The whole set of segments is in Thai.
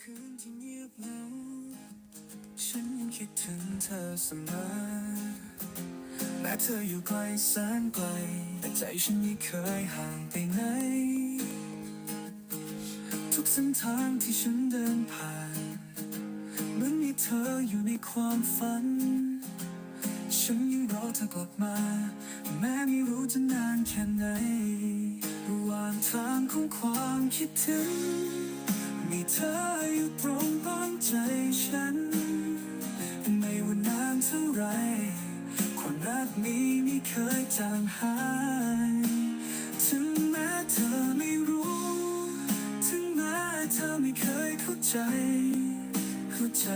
คืนที่เงียบเหงาฉันยังคิดถึงเธอเสมอแม้เธออยู่ไกลแสนไกล แต่ใจฉันไม่เคยห่างไปไหน ทุกเส้นทางที่ฉันเดินผ่านเหมือนมีเธออยู่ในความฝัน ฉันยังรอเธอกลับมา แม้ไม่รู้จะนานแค่ไหนระหว่างทางของความคิดถึง มีเธอ ใจเข้าใจ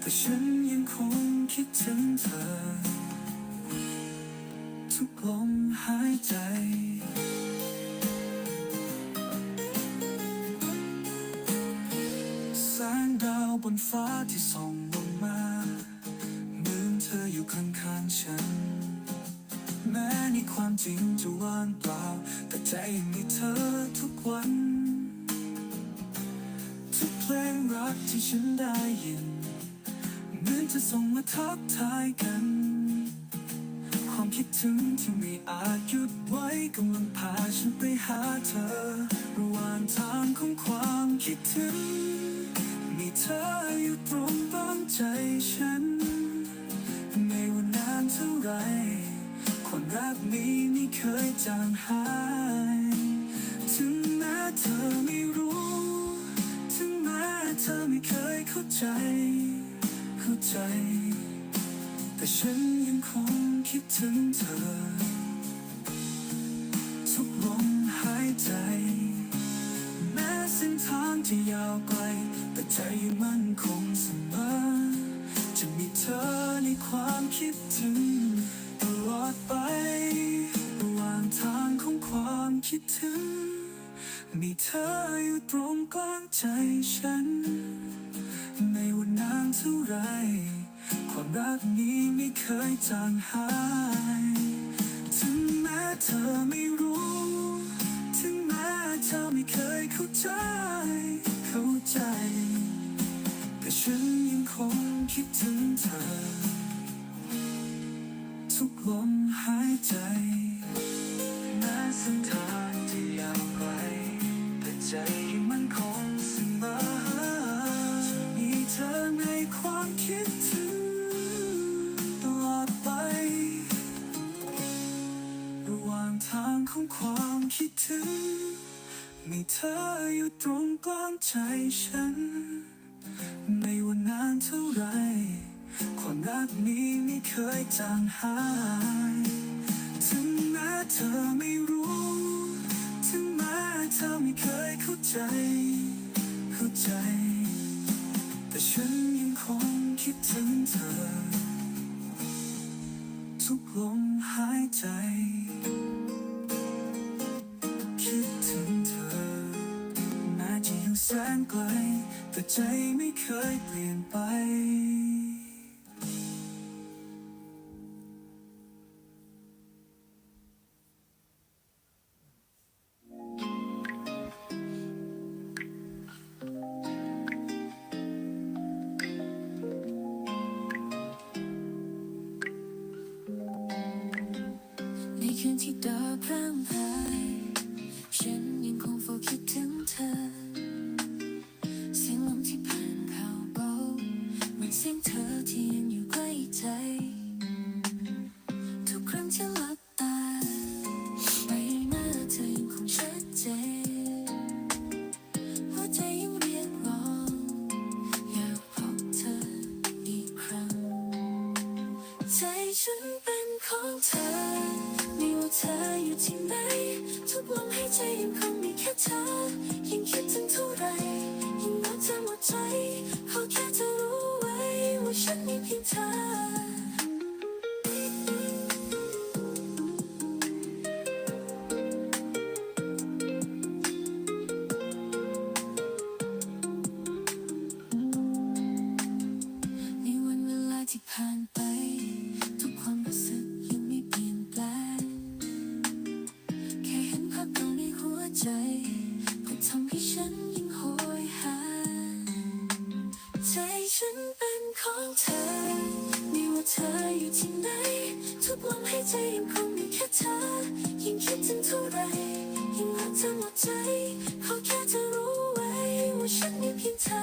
แต่ฉันยังคงคิดถึงเธอ ทุกลมหายใจแสงดาวบนฟ้าที่ส่องลงมาเหมือนเธออยู่ข้างๆฉัน แม้ในความจริงจะว่างเปล่า แต่ใจยังมีเธอทุกวัน เพลงรักที่ฉันได้ยินเหมือนจะส่งมาทักทายกัน ความคิดถึงที่ไม่อาจหยุดไว้กำลังพาฉันไปหาเธอ ระหว่างทางของความคิดถึง มีเธออยู่ตรงบ้านใจฉัน ไม่ว่านานเท่าไรความรักนี้ไม่เคยจางหาย ถึงแม้เธอไม่รู้ ไม่เคยเข้าใจ เข้าใจ แต่ฉันยังคงคิดถึงเธอ ทุกลมหายใจ แม้เส้นทางจะยาวไกล แต่ใจยังมั่นคงเสมอ จะมีเธอในความคิดถึงตลอดไประหว่างทางของความคิดถึงมีเธออยู่ตรงกลางใจฉัน ไร ความรักนี้ไม่เคยจางหาย ถึงแม้เธอไม่รู้ ถึงแม้เธอไม่เคยเข้าใจ เข้าใจ แต่ฉันยังคงคิดถึงเธอ ทุกลมหายใจแม้เส้นทางที่ยาวไกลแต่ใจ ความคิดถึงตลอดไป ระหว่างทางของความคิดถึง มีเธออยู่ตรงกลางใจฉันไม่ว่านานเท่าไร ความรักนี้ไม่เคยจางหาย ถึงแม้เธอไม่รู้ ถึงแม้เธอไม่เคยเข้าใจ เข้าใจ แต่ฉัน คิดถึงเธอ ทุกลมหายใจ คิดถึงเธอแม้จะอยู่แสนไกล แต่ใจไม่เคยเปลี่ยนไป คืนที่ดาวร่างรายฉันยังคงเฝ้าคิดถึงเธอ เสียงลมที่ผ่านเข่าเบาเหมือนเสียงเธอที่ยังอยู่ใกล้ใจ ทุกครั้งที่หลับตาใบหน้าเธอยังคงชัดเจนหัวใจยังเรียกร้องอยากพบเธออีกครั้ง ใจฉันเป็นของเธอ ที่ไหมทุกลมหายใจ ใจมันทำให้ฉันยิ่งโหยหา ใจฉันเป็นของเธอไม่ว่าเธออยู่ที่ไหน ทุกลมหายใจยังคงมีแค่เธอ ยิ่งคิดถึงเท่าไร ยิ่งรักเธอหมดใจขอแค่เธอรู้ไว้ว่าฉันมีเพียงเธอ